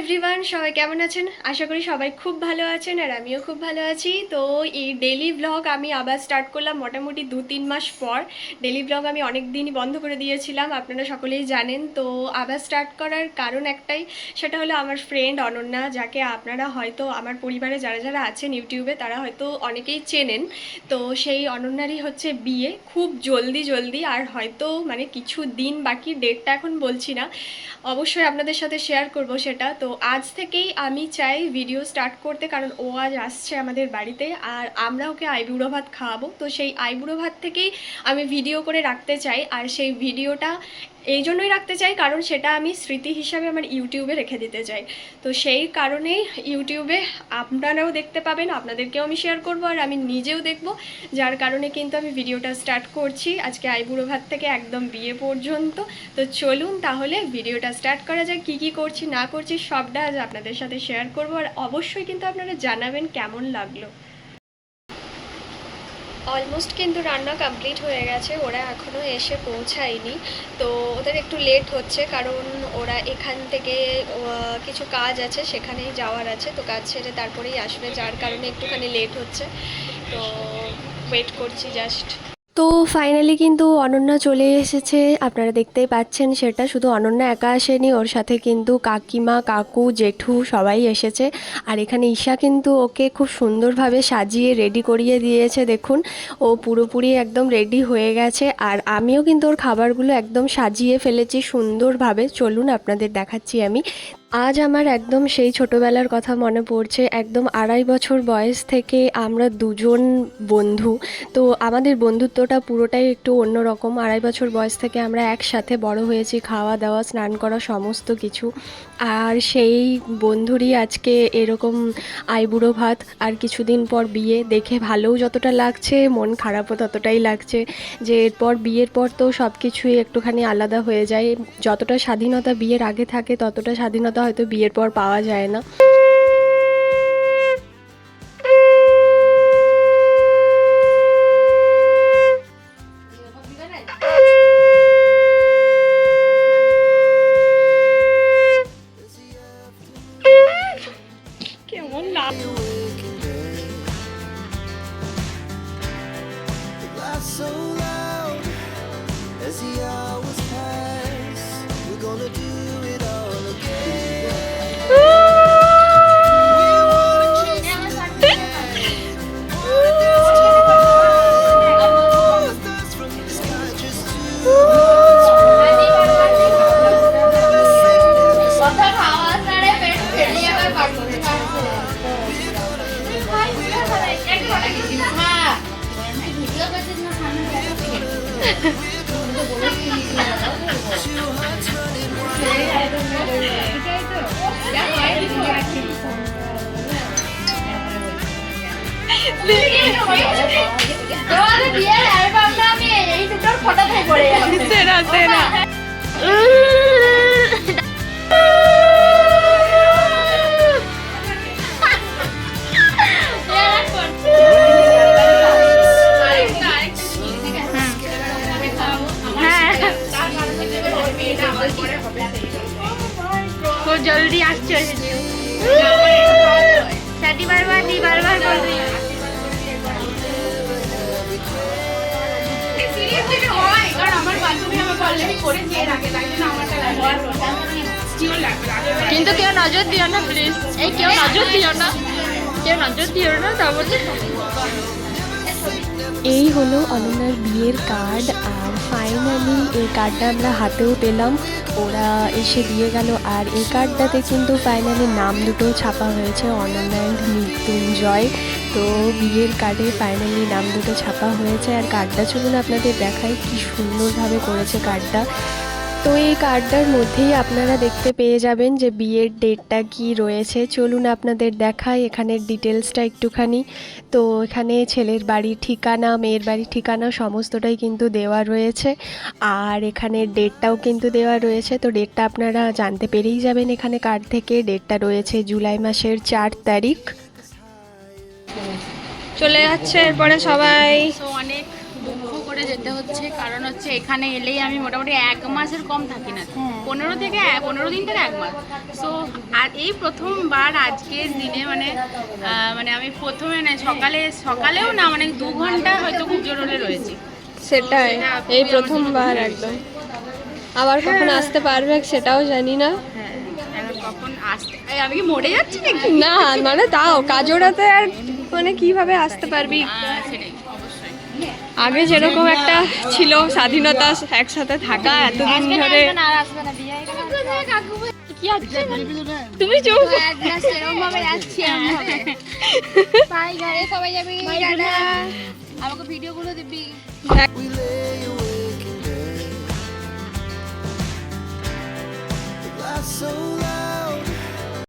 Everyone সবাই কেমন আছেন? আশা করি সবাই খুব ভালো আছেন আর আমিও খুব ভালো আছি। তো এই ডেলি ব্লগ আমি আবার স্টার্ট করলাম মোটামুটি দু তিন মাস পর। ডেলি ব্লগ আমি অনেক দিনই বন্ধ করে দিয়েছিলাম, আপনারা সকলেই জানেন। তো আবার স্টার্ট করার কারণ একটাই, সেটা হলো আমার ফ্রেন্ড অনন্যা, যাকে আপনারা হয়তো আমার পরিবারে যারা যারা আছেন ইউটিউবে, তারা হয়তো অনেকেই চেনেন। তো সেই অনন্যারই হচ্ছে বিয়ে, খুব জলদি জলদি আর হয়তো মানে কিছু দিন বাকি, ডেটটা এখন বলছি না। অবশ্যই আপনাদের সাথে শেয়ার করব সেটা। আজ থেকেই আমি চাই ভিডিও স্টার্ট করতে, কারণ ও আজ আসছে আমাদের বাড়িতে আর আমরা ওকে আইবুড়ো ভাত খাওয়াবো। তো সেই আইবুড়ো ভাত থেকেই আমি ভিডিও করে রাখতে চাই আর সেই ভিডিওটা এই জন্যই রাখতে চাই, কারণ সেটা আমি স্মৃতি হিসাবে আমার ইউটিউবে রেখে দিতে চাই। তো সেই কারণেই ইউটিউবে আপনারাও দেখতে পাবেন, আপনাদেরকেও আমি শেয়ার করব, আর আমি নিজেও দেখব। যার কারণে কিন্তু আমি ভিডিওটা স্টার্ট করছি। আজকে আইবুড়ো ভাত থেকে একদম বিয়ে পর্যন্ত। তো চলুন তাহলে ভিডিওটা স্টার্ট করা যায় কী কী করছি, না করছি, সবটা আজ আপনাদের সাথে শেয়ার করব। আর অবশ্যই কিন্তু আপনারা জানাবেন কেমন লাগল। অলমোস্ট কিন্তু রান্না কমপ্লিট হয়ে গেছে, ওরা এখনও এসে পৌঁছায়নি। তো ওদের একটু লেট হচ্ছে, কারণ ওরা এখান থেকে কিছু কাজ আছে, সেখানেই যাওয়ার আছে। তো কাজ ছেড়ে তারপরেই আসবে, যার কারণে একটুখানি লেট হচ্ছে। তো ওয়েট করছি জাস্ট তো ফাইনালি কিন্তু অনন্যা চলে এসেছে। আপনারা দেখতেই পাচ্ছেন সেটা শুধু অনন্যা একা আসেনি, ওর সাথে কিন্তু কাকিমা, কাকু, জেঠু সবাই এসেছে। আর এখানে ঈশা কিন্তু ওকে খুব সুন্দরভাবে সাজিয়ে রেডি করিয়ে দিয়েছে, দেখুন। ও পুরোপুরি একদম রেডি হয়ে গেছে। আর আমিও কিন্তু ওর খাবারগুলো একদম সাজিয়ে ফেলেছি সুন্দরভাবে। চলুন আপনাদের দেখাচ্ছি আমি। আজ আমার একদম সেই ছোটবেলার কথা মনে পড়ছে, একদম আড়াই বছর বয়স থেকে আমরা দুজন বন্ধু। তো আমাদের বন্ধুত্বটা পুরোটাই একটু অন্যরকম আড়াই বছর বয়স থেকে আমরা একসাথে বড় হয়েছি খাওয়া দাওয়া স্নান করা, সমস্ত কিছু। আর সেই বন্ধুরই আজকে এরকম আইবুড়ো ভাত আর কিছুদিন পর বিয়ে। দেখে ভালোও যতটা লাগছে, মন খারাপও ততটাই লাগছে যে এরপর বিয়ের পর তো সব কিছুই একটুখানি আলাদা হয়ে যায়। যতটা স্বাধীনতা বিয়ের আগে থাকে, ততটা স্বাধীনতা হয়তো বিয়ের পর পাওয়া যায় না। কেমন না laugh so loud as the বিয়ের অ্যালবামটা আমি এই দুটোর ফটোতে পড়ে যাব। সেরা সেরা। জলদি আসছে। চাটি বারবার দি বারবার বলবি কিন্তু কেউ নজর দিও না প্লিজ এই কেউ নজর দিও না। কেউ নজর দিও না তারপরে এই হলো অনন্যার বিয়ের কার্ড আর ফাইনালি এই কার্ডটা আমরা হাতেও পেলাম। ওরা এসে দিয়ে গেল আর এই কার্ডটাতে কিন্তু ফাইনালি নাম দুটো ছাপা হয়েছে, অনন্যা অ্যান্ড মৃত্যুঞ্জয়। তো বিয়ের কার্ডে ফাইনালি নাম দুটো ছাপা হয়েছে। আর কার্ডটা চলুন আপনাদের দেখাই কি সুন্দরভাবে করেছে কার্ডটা তো এই কার্ডটার মধ্যেই আপনারা দেখতে পেয়ে যাবেন যে বিয়ের ডেটটা কি রয়েছে। চলুন আপনাদের দেখাই এখানের ডিটেলসটা একটুখানি। তো এখানে ছেলের বাড়ির ঠিকানা মেয়ের বাড়ির ঠিকানা সমস্তটাই কিন্তু দেওয়া রয়েছে। আর এখানে ডেটটাও কিন্তু দেওয়া রয়েছে। তো ডেটটা আপনারা জানতে পেরেই যাবেন এখানে কার্ড থেকে। ডেটটা রয়েছে জুলাই মাসের চার তারিখ। চলে যাচ্ছে এরপরে সবাই। অনেক যেতে হচ্ছে কারণ হচ্ছে এখানে এলেই আমি মোটামুটি এক মাসের কম থাকি না। পনেরো থেকে পনেরো দিন থেকে এক মাস। সো আর এই প্রথমবার আজকের দিনে মানে মানে আমি প্রথমে না সকালে সকালেও না মানে দু ঘণ্টা হয়তো খুব জরুরি রয়েছি। সেটাই এই প্রথমবার একদম। আবার কখন আসতে পারবে সেটাও জানি না। হ্যাঁ কখন আসতে আমি কি মরে যাচ্ছি নাকি? না মানে তাও কাজোড়াতে আর মানে কীভাবে আসতে পারবি? সেটাই। আগে যেরকম একটা ছিল স্বাধীনতা একসাথে থাকা এতদিন ধরে। তুমি চুপ। সেরকম যাচ্ছি বাই ঘরে সবাই যাবে। আমাকে ভিডিও গুলো দিবি so